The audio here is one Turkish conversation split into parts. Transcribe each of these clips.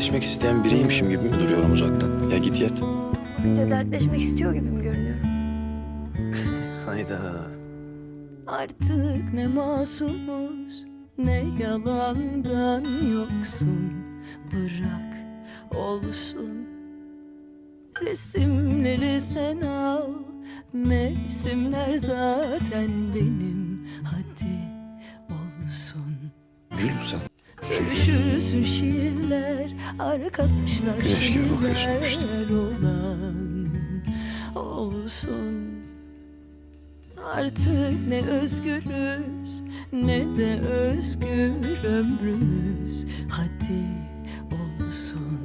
dertleşmek isteyen biriymişim gibi mi duruyorum uzaktan? Ya git yat. Bakınca dertleşmek istiyor gibi mi görünüyorum? Hayda. Artık ne masumuz ne yalandan yoksun Bırak olsun Resimleri sen al Mevsimler zaten benim Hadi olsun Gül sen. Çünkü Görüşürsün şiirler Arkadaşlar Güneş gibi bakıyorsun işte. Olsun Artık ne özgürüz ne de özgür ömrümüz Hadi olsun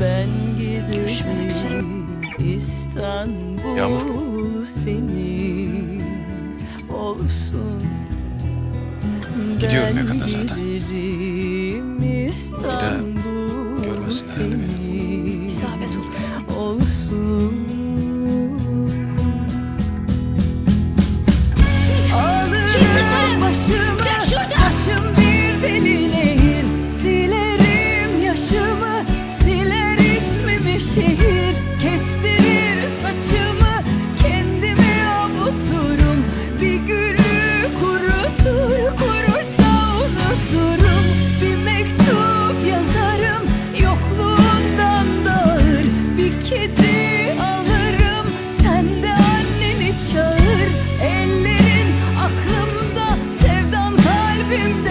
Ben giderim İstanbul Yağmur. senin olsun Gidiyorum yakında zaten. Bir daha görmesin herhalde in